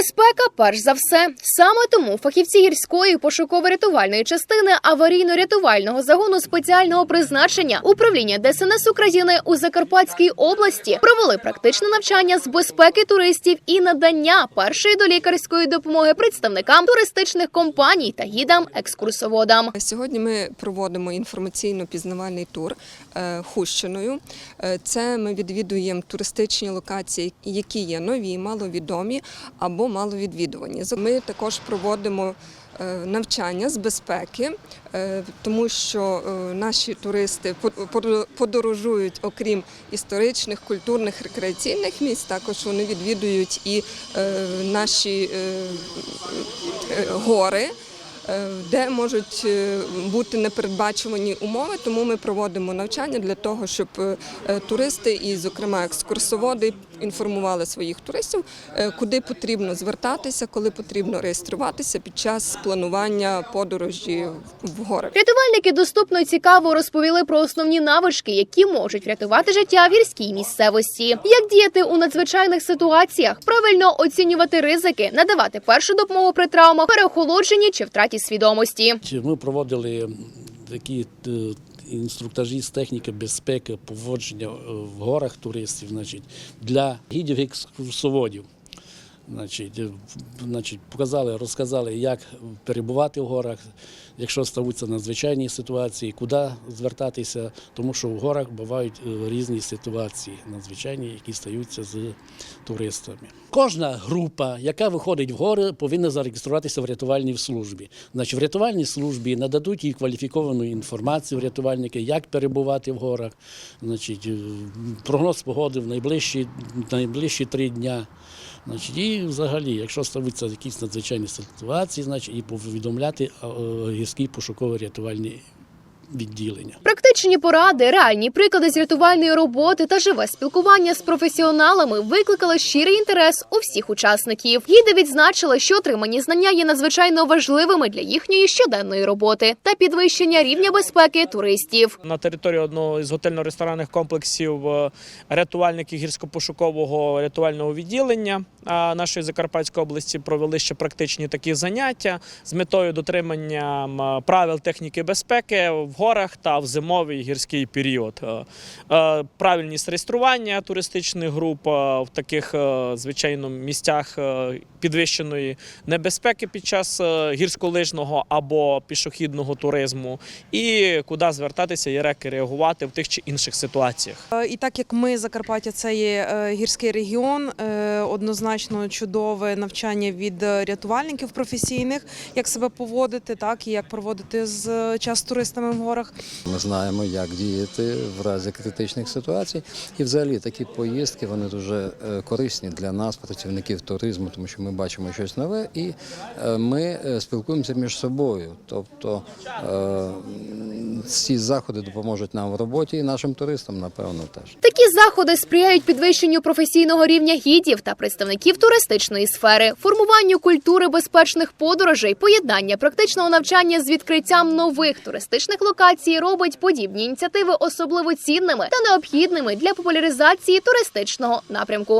Безпека перш за все. Саме тому фахівці гірської пошуково-рятувальної частини аварійно-рятувального загону спеціального призначення управління ДСНС України у Закарпатській області провели практичне навчання з безпеки туристів і надання першої долікарської допомоги представникам туристичних компаній та гідам-екскурсоводам. Сьогодні ми проводимо інформаційно-пізнавальний тур е, Хущиною. Е, Це ми відвідуємо туристичні локації, які є нові, маловідомі або маловідвідувані. відвідувані. Ми також проводимо е, навчання з безпеки, е, тому що е, наші туристи по- по- подорожують, окрім історичних, культурних, рекреаційних місць, також вони відвідують і наші гори де можуть е, бути непередбачувані умови. Тому ми проводимо навчання для того, щоб е, е, туристи і, зокрема, екскурсоводи інформували своїх туристів, е, куди потрібно звертатися, коли потрібно реєструватися під час планування подорожі в гори. Рятувальники доступно і цікаво розповіли про основні навички, які можуть врятувати життя в гірській місцевості. Як діяти у надзвичайних ситуаціях, правильно оцінювати ризики, надавати першу допомогу при травмах, переохолодженні чи втраті свідомості. Ми проводили такі е, інструктажі з техніки безпеки, поводження е, в горах туристів, значить, для гідів екскурсоводів. Значить, е, значить, показали, розказали, як перебувати в горах, якщо ставуться надзвичайні ситуації, куди звертатися, тому що в горах бувають е, різні ситуації надзвичайні, які стаються з туристами. Кожна група, яка виходить в гори, повинна зареєструватися в рятувальній службі. Значить, в рятувальній службі нададуть їй кваліфіковану інформацію рятувальники, як перебувати в горах, значить, е, прогноз погоди в найближчі, найближчі три дня. Значить, і взагалі, якщо ставиться якісь надзвичайні ситуації, значить і повідомляти гірський гірські пошуково-рятувальні відділення. Практичні поради, реальні приклади з рятувальної роботи та живе спілкування з професіоналами викликали щирий інтерес у всіх учасників. Гіди відзначили, що отримані знання є надзвичайно важливими для їхньої щоденної роботи та підвищення рівня безпеки туристів. На території одного із готельно-ресторанних комплексів е, рятувальники гірсько-пошукового рятувального відділення нашої Закарпатської області провели ще практичні такі заняття з метою дотримання правил техніки безпеки в горах та в зимовий гірський період. Е, е, Правильність реєстрування туристичних груп е, в таких звичайно місцях підвищеної небезпеки під час гірськолижного або пішохідного туризму, і куди звертатися і як реагувати в тих чи інших ситуаціях. І так як ми Закарпаття, це є гірський регіон, однозначно чудове навчання від рятувальників професійних, як себе поводити, так і як проводити з час з туристами в. Ми знаємо, як діяти в разі критичних ситуацій. І взагалі такі поїздки вони дуже е, корисні для нас, працівників туризму, тому що ми бачимо щось нове і е, ми е, спілкуємося між собою. Тобто ці заходи допоможуть нам в роботі і нашим туристам, напевно, теж. Такі заходи сприяють підвищенню професійного рівня гідів та представників туристичної сфери, формуванню культури безпечних подорожей, поєднання практичного навчання з відкриттям нових туристичних локацій робить подібні ініціативи особливо цінними та необхідними для популяризації туристичного напрямку.